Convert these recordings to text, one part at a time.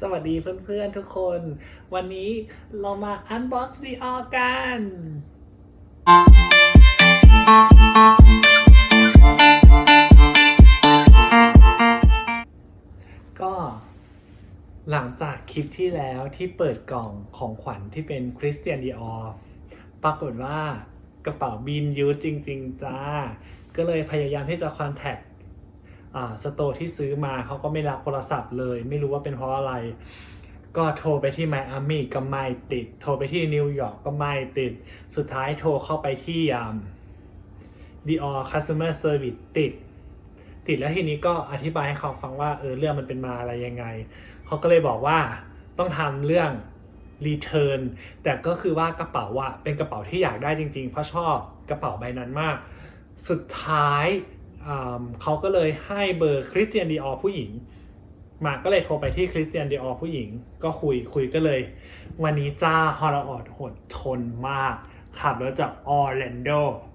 สวัสดีเพื่อนๆทุกคน วันนี้เรามา Unbox the All กันก็หลังจากคลิปที่แล้วที่เปิดกล่องของขวัญที่เป็นคริสเตียนดีออปรากฏว่ากระเป๋าบินยูจริง ๆ จ้า ก็เลยพยายามที่จะคอนแทค สโตร์ที่ซื้อมาเขาก็ไม่รับโทรศัพท์เลย ไม่รู้ว่าเป็นเพราะอะไร ก็โทรไปที่ไมอามี่ก็ไม่ติด โทรไปที่นิวยอร์กก็ไม่ติด สุดท้ายโทรเข้าไปที่อ่า Dior Customer Service ติด ติดแล้วทีนี้ก็อธิบายให้เขาฟังว่าเออเรื่องมันเป็นมาอะไรยังไง เขาก็เลยบอกว่าต้องทำเรื่อง Return แต่ก็คือว่ากระเป๋าอะเป็นกระเป๋าที่อยากได้จริงๆ เพราะชอบกระเป๋าใบนั้นมาก สุดท้าย เขาก็เลยให้เบอร์คริสเตียนดีออผู้หญิง มาก็เลยโทรไปที่คริสเตียนดีออผู้หญิง ก็คุยคุยก็เลย วันนี้จ้าฮอลออดหดทนมาก ขับรถจากออร์แลนโด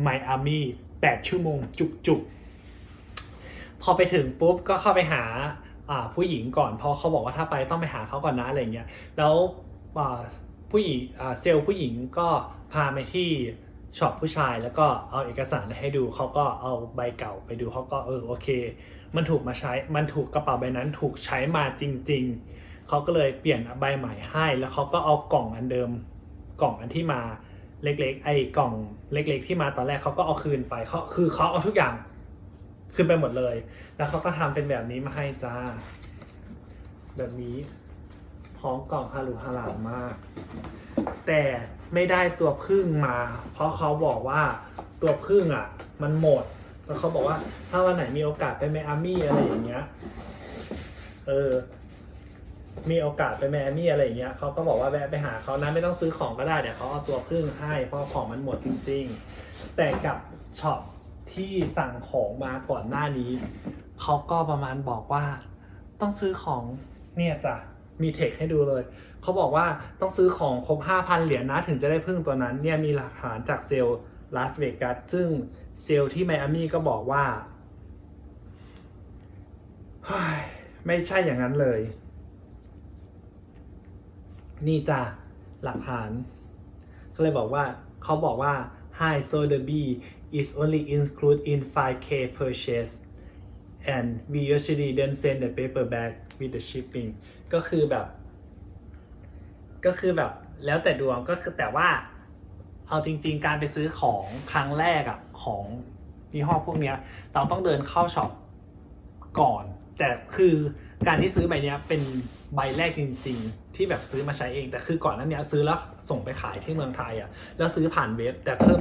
ไมอามี่8ชั่วโมงจุกๆ พอไปถึงปุ๊บก็เข้าไปหาผู้หญิงก่อน เพราะเขาบอกว่าถ้าไปต้องไปหาเขาก่อนนะอะไรเงี้ย แล้วผู้หญิงเซลล์ผู้หญิงก็พาไปที่ ช็อปผู้ชายแล้วก็เอาเอกสารให้ดูเขาก็เอาใบเก่าไปดูเขาก็เออโอเค มันถูกมาใช้ มันถูกกระเป๋าใบนั้นถูกใช้มาจริง ๆเขาก็เลยเปลี่ยนใบใหม่ให้ แล้วเขาก็เอากล่องอันเดิม กล่องอันที่มาเล็กๆ ไอ้กล่องเล็ก ๆ ที่มาตอนแรกเขาก็เอาคืนไปเขาคือเขาเอาทุกอย่างคืนไปหมดเลย แล้วเขาก็ทำเป็นแบบนี้มาให้จ้า แบบนี้พร้อมกล่องฮารุฮาลามาก แต่ ไม่ได้ตัวพึ่งมา เพราะเขาบอกว่าตัวพึ่งอะ มันหมดแล้วเขาบอกว่า ถ้าวันไหนมีโอกาสไปไมอามี่อะไรอย่างเงี้ย เออ มีโอกาสไปไมอามี่อะไรอย่างเงี้ยเขาก็บอกว่าแวะไปหาเขานะไม่ต้องซื้อของก็ได้เดี๋ยวเขาเอาตัวพึ่งให้เพราะของมันหมดจริง ๆ แต่กับช็อปที่สั่งของมาก่อนหน้านี้เขาก็ประมาณบอกว่า ต้องซื้อของเนี่ยจ้ะมีเทคให้ดูเลย เขาบอกว่าต้องซื้อของครบ 5,000 เหรียญนะถึงจะได้พึ่งตัวนั้นเนี่ยมีหลักฐานจากเซลล์ลาสเวกัสซึ่งเซลล์ที่ไมอามี่ก็บอกว่าไม่ใช่อย่างนั้นเลย นี่จ้ะหลักฐาน ก็เลยบอกว่าเขาบอกว่า Hi so the B is only included in 5k purchase and we usually then send the paper back with the shipping ก็คือแบบ ก็คือแบบแล้วแต่ดวงก็คือแต่ว่า เอาจริง ๆ การไปซื้อของครั้งแรกอะของยี่ห้อพวกเนี้ย เราต้องเดินเข้าช็อปก่อน แต่คือการที่ซื้อใบเนี้ยเป็นใบแรกจริง ๆ ที่แบบซื้อมาใช้เอง แต่คือก่อนนั้นเนี้ยซื้อแล้วส่งไปขายที่เมืองไทยอะแล้วซื้อผ่านเว็บ แต่เพิ่ม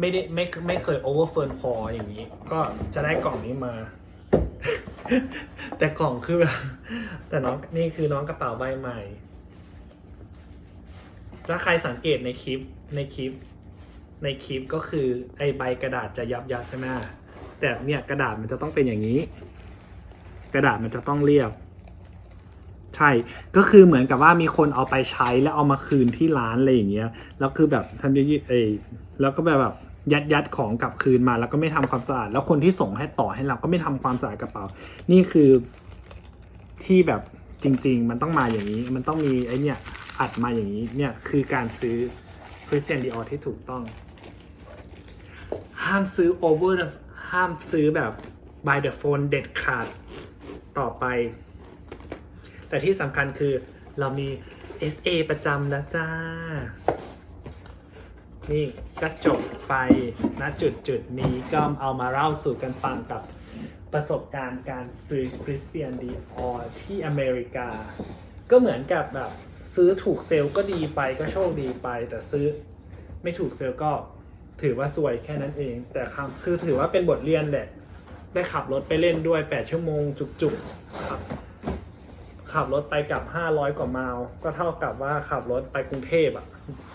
ไม่ได้ไม่ไม่เคยโอเวอร์เฟิร์นพออย่างนี้ ก็จะได้กล่องนี้มา แต่กล่องคือแบบแต่น้องนี่คือน้องกระเป๋าใบใหม่ ถ้าใครสังเกตในคลิปในคลิป ในคลิปก็คือไอใบกระดาษจะยับยับใช่ไหมแต่เนี่ยกระดาษมันจะต้องเป็นอย่างนี้ กระดาษมันจะต้องเรียบ ใช่ ก็คือเหมือนกับว่ามีคนเอาไปใช้แล้วเอามาคืนที่ร้านอะไรอย่างเงี้ยแล้วคือแบบทำยี่เอแล้วก็แบบแบบยัดยัดของกลับคืนมาแล้วก็ไม่ทำความสะอาด แล้วคนที่ส่งให้ต่อให้เราก็ไม่ทำความสะอาดกระเป๋า นี่คือที่แบบจริง ๆ มันต้องมาอย่างนี้ มันต้องมีไอเนี่ย อัดมาอย่างนี้เนี่ยคือการซื้อ Christian Dior ที่ถูกต้อง ห้ามซื้อ over the ห้ามซื้อแบบ by the phone เด็ดขาดต่อไป แต่ที่สำคัญคือเรามี SA ประจำนะจ้า นี่ก็จบไปณจุดจุดๆนี้ก็เอามาเล่าสู่กันฟังกับประสบการณ์การซื้อคริสเตียนดีออที่อเมริกา ก็เหมือนกับแบบ ซื้อถูกเซลล์ก็ดีไปก็โชคดีไป แต่ซื้อไม่ถูกเซลล์ก็ถือว่าซวยแค่นั้นเอง แต่คำคือถือว่าเป็นบทเรียนแหละ ได้ขับรถไปเล่นด้วย 8 ชั่วโมงจุกๆครับขับรถไปกลับ 500 กว่าไมล์ก็เท่ากับว่าขับรถไปกรุงเทพอะ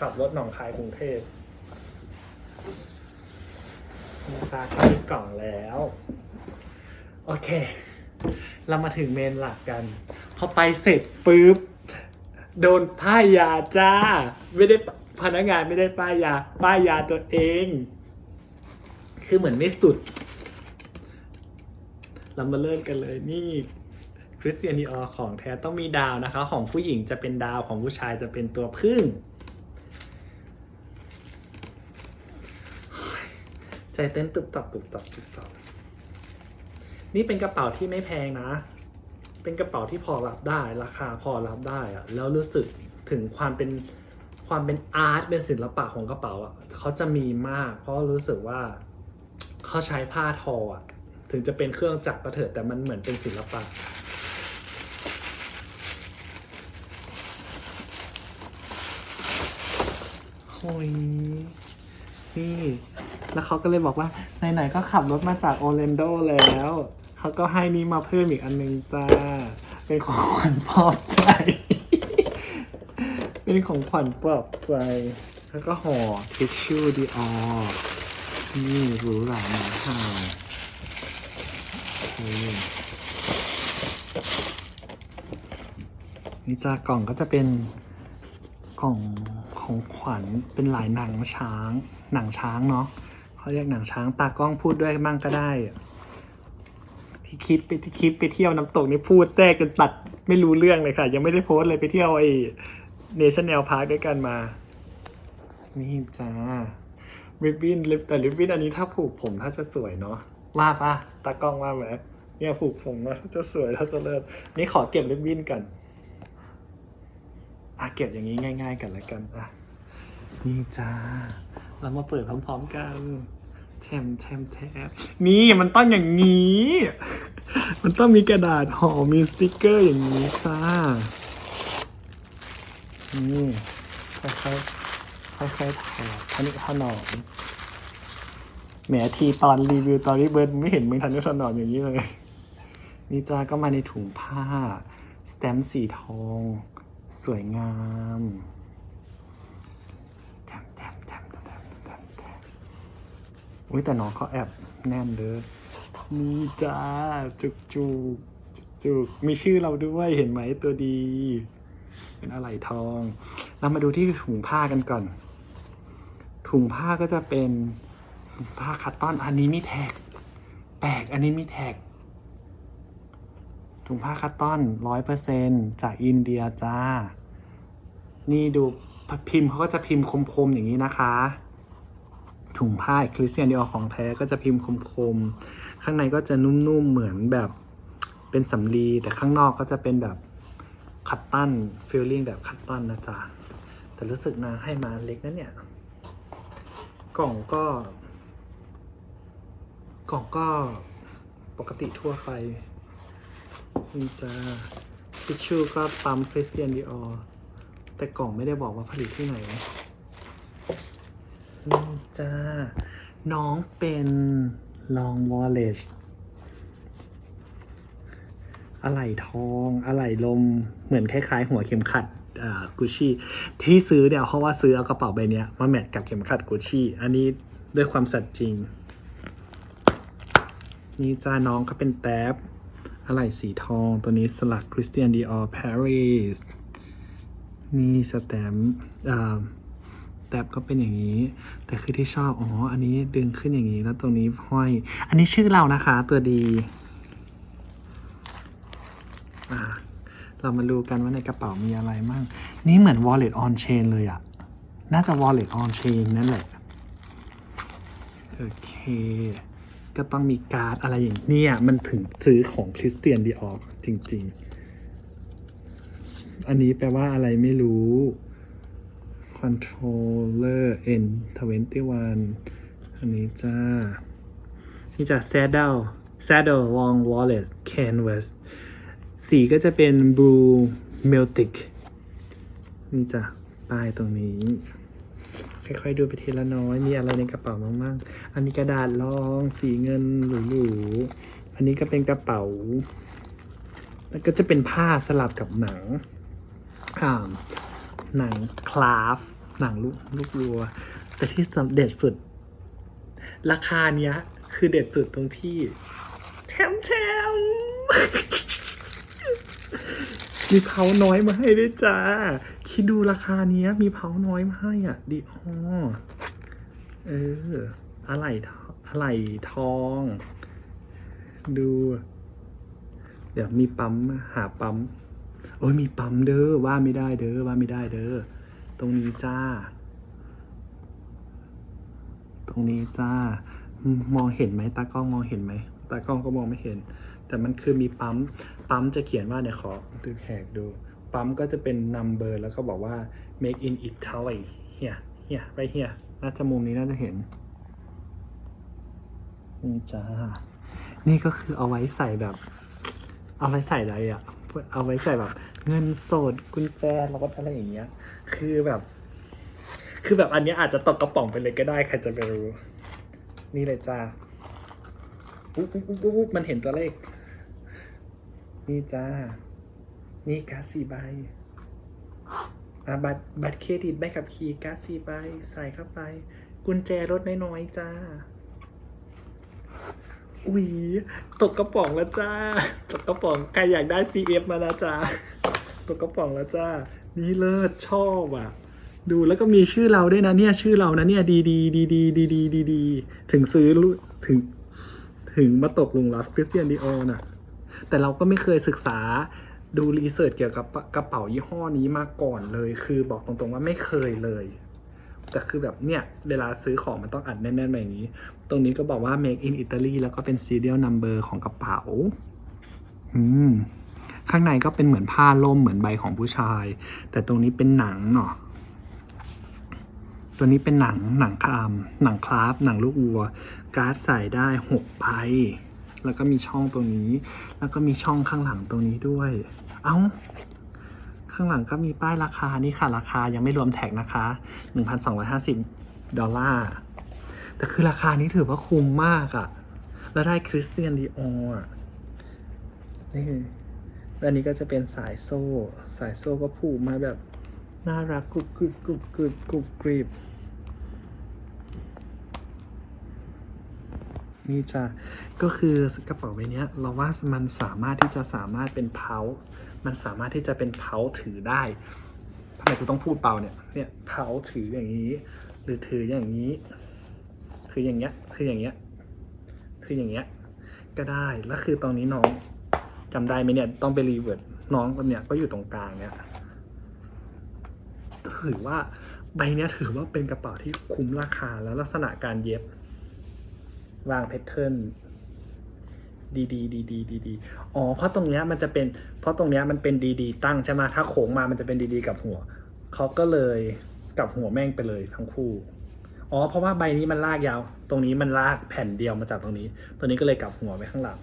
ขับรถหนองคายกรุงเทพนะจ๊ะก็มีกล่องแล้ว โอเค เรามาถึงเมนหลักกัน พอไปเสร็จปุ๊บ โดนป้ายยาจ้า ไม่ได้พนักงานไม่ได้ป้ายยา ป้ายยาตัวเอง คือเหมือนไม่สุด เรามาเริ่มกันเลยนี่คริสเตียนดีออของแท้ต้องมีดาวนะคะ ของผู้หญิงจะเป็นดาวของผู้ชายจะเป็นตัวพึ่ง ใจเต้นตุบตับตุบตับตุบตับนี่เป็นกระเป๋าที่ไม่แพงนะ เป็นกระเป๋าที่พอรับได้ ราคาพอรับได้อะแล้วรู้สึกถึงความเป็นความเป็นอาร์ตเป็นศิลปะของกระเป๋าอะเขาจะมีมาก เพราะรู้สึกว่าเขาใช้ผ้าทออะถึงจะเป็นเครื่องจักรก็เถอะแต่มันเหมือนเป็นศิลปะโอ้ยนี่ แล้วเขาก็เลยบอกว่า ไหนๆก็ขับรถมาจากโอร์แลนโดแล้ว เขาก็ให้นี้มาเพิ่มอีกอันนึงจ้า เป็นของขวัญปลอบใจ เป็นของขวัญปลอบใจ แล้วก็ห่อทิชชู่ดีออนี่หรูหราหนาหาวนี่นี่จ้ากล่องก็จะเป็นกล่องของขวัญเป็นลายหนังช้าง หนังช้างเนาะเขาเรียกหนังช้างตากล้องพูดด้วยบ้างก็ได้ ที่คลิปไปที่คลิปไปเที่ยวน้ำตกนี่พูดแทรกจนตัดไม่รู้เรื่องเลยค่ะ ยังไม่ได้โพสต์เลยไปเที่ยวไอ้เนชั่นแนลพาร์คด้วยกันมา นี่จ้าริบบิ้นแต่ริบบิ้นอันนี้ถ้าผูกผมถ้าจะสวยเนาะว่าปะตากล้องว่าไหมเนี่ยผูกผมว่าจะสวยถ้าจะเลิศนี่ขอเก็บริบบิ้นกันอะเก็บอย่างนี้ง่าย ๆ กันล้วกันอะนี่จ้า เรามาเปิดพร้อม ๆ กัน แทมแทมแทมนี่มันต้องอย่างนี้ มันต้องมีกระดาษห่อมีสติกเกอร์อย่างนี้จ้า นี่ค่อยๆค่อยๆถอดทันถนอมแหมทีตอนรีวิวตอนนี้เบิร์ดไม่เห็นมึงทันถนอมอย่างนี้เลย นี่จ้าก็มาในถุงผ้า สแตมป์สีทอง สวยงามแถมแถมแถมแถมแถมแถมแถม อุ้ยแต่น้องเขาแอบแน่นเด้อนี่จ้าจุกจุกจุกมีชื่อเราด้วยเห็นไหมตัวดี เป็นอะไรทอง เรามาดูที่ถุงผ้ากันก่อน ถุงผ้าก็จะเป็นผ้าคัตตอนอันนี้มีแท็ก แปลกอันนี้มีแท็ก ถุงผ้าคัตตอนร้อยเปอร์เซนจากอินเดียจ้า นี่ดูพิมพ์เขาก็จะพิมพ์คมๆอย่างนี้นะคะ ถุงผ้าคริสเตียนดีออของแท้ก็จะพิมพ์คมๆ ข้างในก็จะนุ่มๆ เหมือนแบบเป็นสำลี แต่ข้างนอกก็จะเป็นแบบคัตตันฟีลลิ่งแบบคัตตันนะจ๊ะ แต่รู้สึกนางให้มาเล็กนะเนี่ย กล่องก็ กล่องก็ปกติทั่วไปนี่จ้าทิชชู่ก็ปั๊มคริสเตียนดีออแต่กล่องไม่ได้บอกว่าผลิตที่ไหน นี่จ้า น้องเป็นลองวอลเลชอะไหล่ทองอะไหล่ลม เหมือนคล้ายๆ หัวเข็มขัดกุชชี่ที่ซื้อเนี่ยเพราะว่าซื้อเอากระเป๋าใบเนี้ยมาแมทกับเข็มขัดกุชชี่อันนี้ด้วยความสัตย์จริง นี่จ้าน้องก็เป็นแท็บอะไหล่สีทองตัวนี้สลักคริสเตียนดีออร์ปารีสนี่สแตมป์ แท็บก็เป็นอย่างนี้ แต่คือที่ชอบ อ๋อ อันนี้ดึงขึ้นอย่างนี้ แล้วตรงนี้ห้อย อันนี้ชื่อเรานะคะ ตัวดีอ่าเรามาดูกันว่าในกระเป๋ามีอะไรมั่ง นี่เหมือน wallet on chain เลยอะน่าจะ wallet on chain นั่นแหละ โอเค ก็ต้องมีการ์ดอะไรอย่างนี้มันถึงซื้อของคริสเตียนดีออกจริง ๆ อันนี้แปลว่าอะไรไม่รู้ controller n 21อันนี้จ้า นี่จะ saddle saddle long wallet canvas สีก็จะเป็น blue meltic นี่จ้ะป้ายตรงนี้ ค่อยๆดูไปทีละน้อย มีอะไรในกระเป๋าบ้างๆอันนี้กระดาษรองสีเงินหรูๆ อันนี้ก็เป็นกระเป๋า แล้วก็จะเป็นผ้าสลับกับหนังอ่าหนังคลาฟ หนังลูกลูกวัว แต่ที่สำเด็ดสุด ราคาเนี้ย คือเด็ดสุดตรงที่แถมแถมมีเพาน้อยมาให้ด้วยจ้า คิดดูราคาเนี้ย มีเพาน้อยมาให้อะดีอ๋อเออ อะไรอะไรทอง ดู เดี๋ยวมีปั๊มหาปั๊ม โอ้ยมีปั๊มเด้อว่าไม่ได้เด้อว่าไม่ได้เด้อ ตรงนี้จ้า ตรงนี้จ้า มองเห็นไหมตากล้องมองเห็นไหมตากล้องก็มองไม่เห็น แต่มันคือมีปั๊ม ปั๊มจะเขียนว่าเดี๋ยขอตึกแหกดู ปั๊มก็จะเป็น number แล้วก็บอกว่า make in Italy เฮียเฮียไปเฮียน่าจะมุมนี้น่าจะเห็นนี่จ้า นี่ก็คือเอาไว้ใส่แบบ เอาไว้ใส่อะไรอะ่ะ เอาไว้ใส่แบบ เงินสดกุญแจรถอะไรอย่างเงี้ย คือแบบ คือแบบอันเนี้ยอาจจะตกกระป๋องไปเลยก็ได้ใครจะไปรู้ นี่เลยจ้าอุ๊บอุ๊บอุ๊บอุ๊บมันเห็นตัวเลข นี่จ้า นี่การ์ดสี่ใบอะบัตรบัตรเครดิตใบขับขี่การ์ดสี่ใบใส่เข้าไป กุญแจรถน้อยๆจ้า อุ๊ยตกกระป๋องแล้วจ้า ตกกระป๋องใครอยากได้ CF มาแล้วจ้า ตกกระป๋องแล้วจ้า นี่เลิศชอบอะ ดูแล้วก็มีชื่อเราด้วยนะเนี่ยชื่อเรานะเนี่ยดีดีดีดีดีดีดีดีถึงซื้อถึง ถึงมาตกลุมรักคริสเตียนดีออน่ะ แต่เราก็ไม่เคยศึกษาดูรีเสิร์ชเกี่ยวกับกระเป๋ายี่ห้อนี้มาก่อนเลย คือบอกตรงๆว่าไม่เคยเลย แต่คือแบบเนี่ย เวลาซื้อของมันต้องอัดแน่นๆแบบนี้ ตรงนี้ก็บอกว่า make in Italy แล้วก็เป็น serial number ของกระเป๋า อืม ข้างในก็เป็นเหมือนผ้าล่มเหมือนใบของผู้ชาย แต่ตรงนี้เป็นหนังเนาะตัวนี้เป็นหนังหนังครามหนังคราฟหนังลูกวัว การ์ดใส่ได้หกใบแล้วก็มีช่องตรงนี้ แล้วก็มีช่องข้างหลังตรงนี้ด้วย เอ้า ข้างหลังก็มีป้ายราคานี่ค่ะ ราคายังไม่รวมแท็กนะคะ 1,250 ดอลลาร์ แต่คือราคานี้ถือว่าคุ้มมากอะแล้วได้คริสเตียนดีออร์นี่คือแล้วอันนี้ก็จะเป็นสายโซ่ สายโซ่ก็ผูกมาแบบ น่ารักกรุบกริบกรุบกริบกรุบกริบนี่จ้ะก็คือกระเป๋าใบนี้เราว่ามันสามารถที่จะสามารถเป็นเพา มันสามารถที่จะเป็นเพาถือได้ทำไมกูต้องพูดเปล่าเนี่ยเนี่ยเพาถืออย่างนี้ หรือถืออย่างนี้ถืออย่างเงี้ยถืออย่างเงี้ยถืออย่างเงี้ยก็ได้แล้วคือตรงนี้น้องจำได้ไหมเนี่ยต้องไปรีเวิร์ดน้องคนเนี้ยก็อยู่ตรงกลางเนี่ยถือว่าใบเนี้ยถือว่าเป็นกระเป๋าที่คุ้มราคาแล้วลักษณะการเย็บวางแพทเทิร์น ดีดีดีดีดีดีอ๋อเพราะตรงเนี้ยมันจะเป็น เพราะตรงเนี้ยมันเป็นดีดีตั้งใช่ไหมถ้าโค้งมามันจะเป็นดีดีกับหัวเขาก็เลยกับหัวแม่งไปเลยทั้งคู่อ๋อเพราะว่าใบนี้มันลากยาว ตรงนี้มันลากแผ่นเดียวมาจากตรงนี้ ตัวนี้ก็เลยกลับหัวไว้ข้างหลัง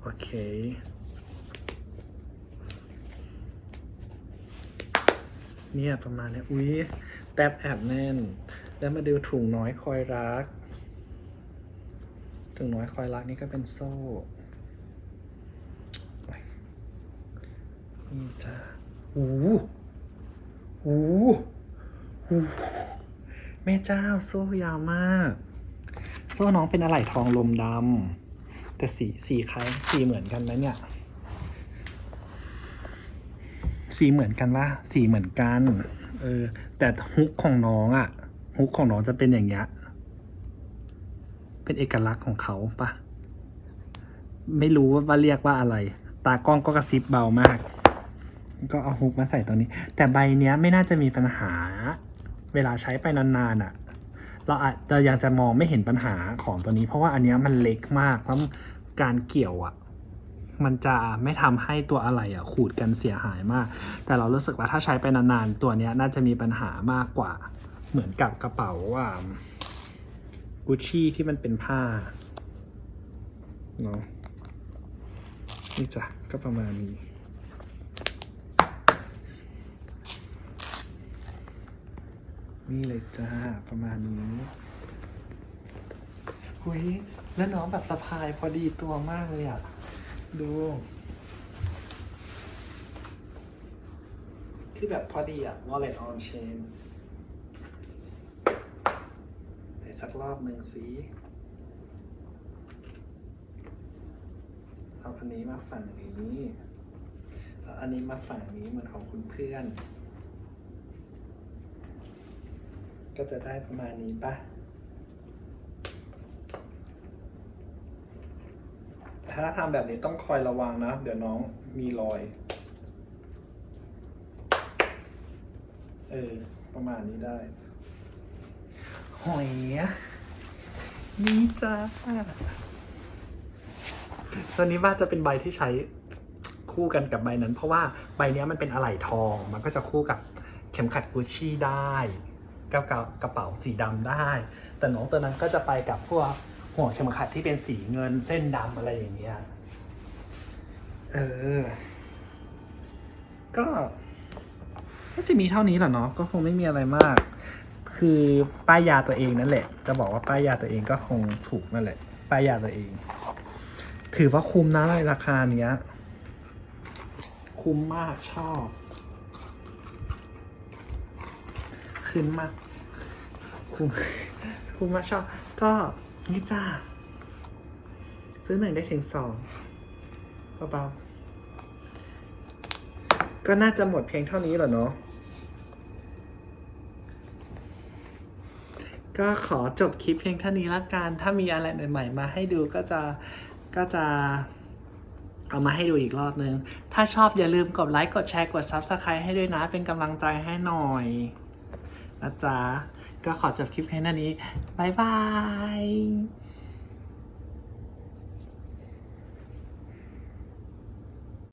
โอเคเนี่ยประมาณนี้อุ้ยแป๊บแอบแน่น แล้วมาดูถุงน้อยคอยรัก ถุงน้อยคอยรักนี่ก็เป็นโซ่โอ้ยนี่จ้าหูหูหูแม่เจ้าโซ่ยาวมาก โซ่น้องเป็นอะไหล่ทองลมดำ แต่สีสีคล้ายสีเหมือนกันนะเนี่ย สีเหมือนกันปะสีเหมือนกัน เออ แต่ฮุกของน้องอะฮุกของน้องจะเป็นอย่างเงี้ย เป็นเอกลักษณ์ของเขาปะไม่รู้ว่าเรียกว่าอะไร ตากล้องก็กระซิบเบามาก ก็เอาฮุกมาใส่ตรงนี้ แต่ใบเนี้ยไม่น่าจะมีปัญหา เวลาใช้ไปนานๆอะเราอาจจะยังจะมองไม่เห็นปัญหาของตัวนี้ เพราะว่าอันเนี้ยมันเล็กมากแล้วการเกี่ยวอะมันจะไม่ทำให้ตัวอะไรอะขูดกันเสียหายมาก แต่เรารู้สึกว่าถ้าใช้ไปนานๆ ตัวเนี้ยน่าจะมีปัญหามากกว่า เหมือนกับกระเป๋าว่า กุชชี่ที่มันเป็นผ้าเนาะนี่จ้ะก็ประมาณนี้ นี่เลยจ้า ประมาณนี้หุยแล้วน้องแบบสะพายพอดีตัวมากเลยอะ ดู คือแบบพอดีอะ wallet on chain ไป สักรอบหนึ่งสิเอาอันนี้มาฝั่งนี้เอาอันนี้มาฝั่งนี้เหมือนของคุณเพื่อน ก็จะได้ประมาณนี้ปะถ้าทำแบบนี้ต้องคอยระวังนะ เดี๋ยวน้องมีรอย เออ ประมาณนี้ได้ หอยนี่จ้าตัวนี้ว่าจะเป็นใบที่ใช้คู่กันกับใบนั้น เพราะว่าใบนี้มันเป็นอะไหล่ทอง มันก็จะคู่กับเข็มขัดกุชชี่ได้กับกับกระเป๋าสีดำได้ แต่น้องตัวนั้นก็จะไปกับพวกหัวเข็มขัดที่เป็นสีเงินเส้นดำอะไรอย่างเงี้ย เออ ก็ ก็จะมีเท่านี้แหละเนาะ ก็คงไม่มีอะไรมาก คือป้ายยาตัวเองนั่นแหละ จะบอกว่าป้ายยาตัวเองก็คงถูกนั่นแหละ ป้ายยาตัวเอง ถือว่าคุ้มนะในราคาเนี้ย คุ้มมากชอบขึ้นมาก คุ้มคุ้มมากชอบ ก็นี่จ้าซื้อหนึ่งได้ถึงสองเบาๆก็น่าจะหมดเพียงเท่านี้แหละเนาะ ก็ขอจบคลิปเพียงเท่านี้ละกัน ถ้ามีอะไรใหม่ๆมาให้ดูก็จะก็จะเอามาให้ดูอีกรอบนึง ถ้าชอบอย่าลืมกดไลค์ กดแชร์ กด Subscribe ให้ด้วยนะ เป็นกำลังใจให้หน่อยนะจ๊ะ ก็ขอจบคลิปแค่นี้ บ๊ายบาย